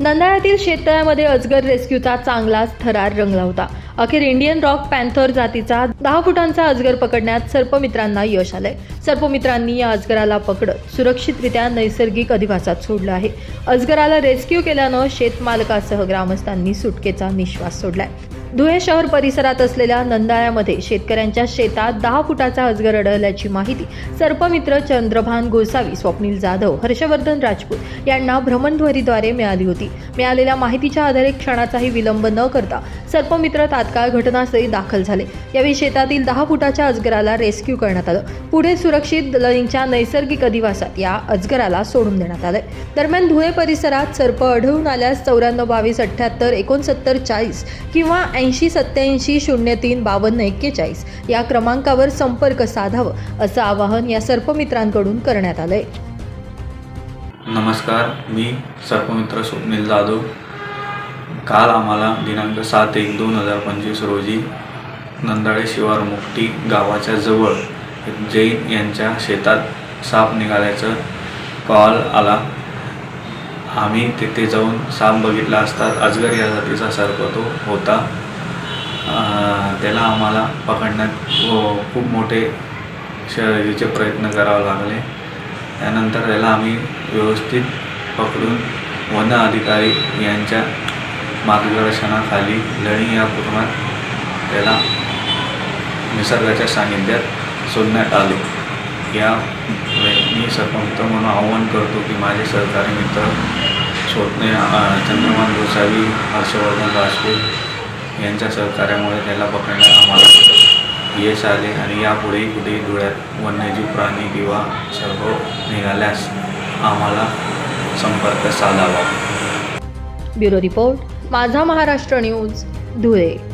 नंदाळ्यातील शेततळ्यामध्ये अजगर रेस्क्यूचा चांगलाच थरार रंगला होता. अखेर इंडियन रॉक पॅन्थर जातीचा दहा फुटांचा अजगर पकडण्यात सर्पमित्रांना यश आलंय. सर्पमित्रांनी या अजगराला पकडत सुरक्षितरित्या नैसर्गिक अधिवासात सोडलं आहे. अजगराला रेस्क्यू केल्यानं शेतमालकासह ग्रामस्थांनी सुटकेचा निश्वास सोडलाय. धुळे शहर परिसरात असलेल्या नंदाळ्यामध्ये शेतकऱ्यांच्या शेतात दहा फुटाचा अजगर आढळल्याची माहिती सर्पमित्र चंद्रभान गोसावी स्वप्नील जाधव हर्षवर्धन राजपूत यांना भ्रमणध्वरीद्वारे मिळाली होती. मिळालेल्या माहितीच्या आधारे क्षणाचाही विलंब न करता सर्पमित्र तात्काळ घटनास्थळी दाखल झाले. यावेळी शेतातील दहा फुटाच्या अजगराला रेस्क्यू करण्यात आलं. पुढे सुरक्षित लईंच्या नैसर्गिक अधिवासात या अजगराला सोडून देण्यात आलंय. दरम्यान धुळे परिसरात सर्प आढळून आल्यास चौऱ्याण्णव बावीस अठ्ठ्याहत्तर एकोणसत्तर चाळीस किंवा ऐंशी सत्याऐंशी शून्य तीन बावन्न एक्केचाळीस या क्रमांकावर संपर्क साधावं असं आवाहन या सर्पमित्रांकडून करण्यात आलंय. नमस्कार मी सर्पमित्र स्वप्नील जाधव. काल आम्हाला दिनांक सात एक दोन हजार पंचवीस रोजी नंदाळे शिवार मुक्टी गावाच्या जवळ जैन यांच्या शेतात साप निघाल्याचं कॉल आला. आम्ही तिथे जाऊन साप बघितला असता अजगर या जातीचा सर्प तो होता. त्याला आम्हाला पकडण्यात व- खूप मोठे शर्यतीचे प्रयत्न करावे लागले. त्यानंतर त्याला आम्ही व्यवस्थित पकडून वन अधिकारी यांच्या मार्गदर्शनाखाली लढी या कुटुंबात त्याला निसर्गाच्या सानिध्यात सोडण्यात आले. या मी सर्पमित्र म्हणून आव्हान करतो की माझे सहकारी मित्र स्वप्ने चंद्रमान गोसावी हर्षवर्धन राजपूत यांच्या सहकार्यामुळे त्याला पकडण्यात आम्हाला यश आले आणि यापुढेही कुठेही धुळ्यात वन्यजीव प्राणी किंवा सर्व निघाल्यास आम्हाला संपर्क साधावा. ब्युरो रिपोर्ट माझा महाराष्ट्र न्यूज धुळे.